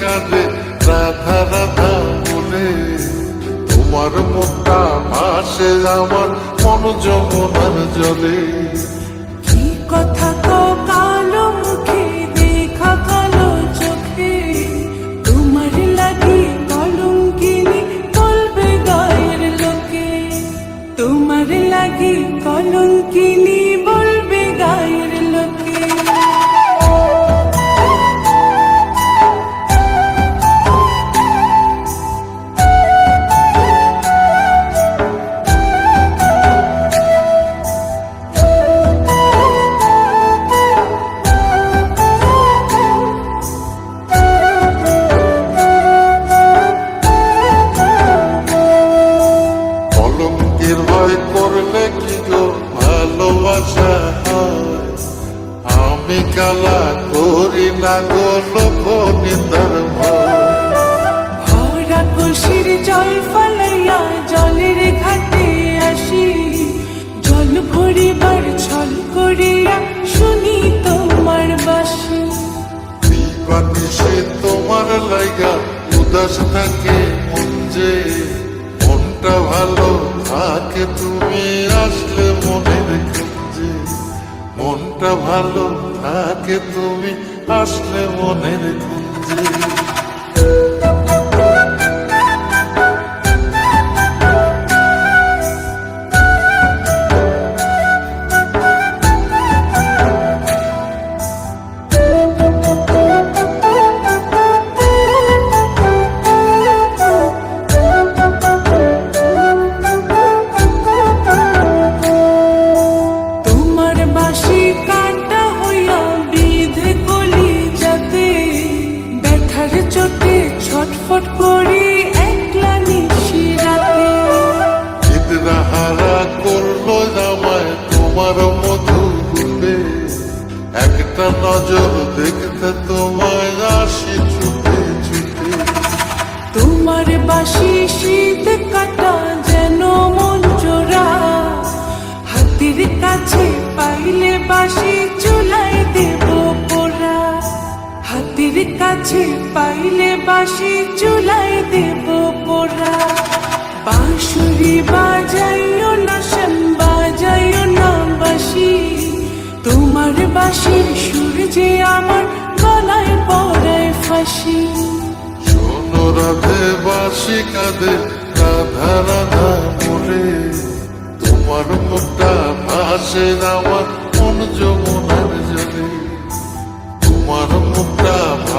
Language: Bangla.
কাঁদে, রাধা রাধা বলে, তোমার মুখটা ভাসে, আমার মন যমুনার জলে। কি কথা কও কালো মুখে, দেখা কালো চোখে, তোমার লাগি কলঙ্কিনী বলবে গায়ের লোকে। তোমার লাগি কলঙ্কিনী আমি কালা করি না গো লোক নিন্দার ভয় ভরা কলসির জল ফলাইয়া জলের ঘাটে আসি। জল ভরিবার ছল করিয়া শুনি তোমার বাসি। সে তোমার লাইগা উদাস থাকে মন যে। মনটা ভালো থাকে তুমি আসলে মনের কুঞ্জে মনটা ভালো থাকে তুমি আসলে মনের কুঞ্জে ব্যথার চোটে ছটফট করি একলা নিশি রাতে। হারা করল জামায় তোমার মধু রূপে। একটা নজর দেখতে তোমায় আসি ছুটে ছুটে। তোমার বাসি শীত কাটা হাতির কাছে পাইলে বাসি চুলাই দেব পোড়া। বাঁশুরি বাজাইও না, শ্যাম বাজাইও না বাসি তোমার বাসির সুর যে আমার গলায় পড়ায় ফাঁসি। শোনো রাধে বাসি কাঁদে, রাধা বলে তোমার মুখটা ভাসে আমার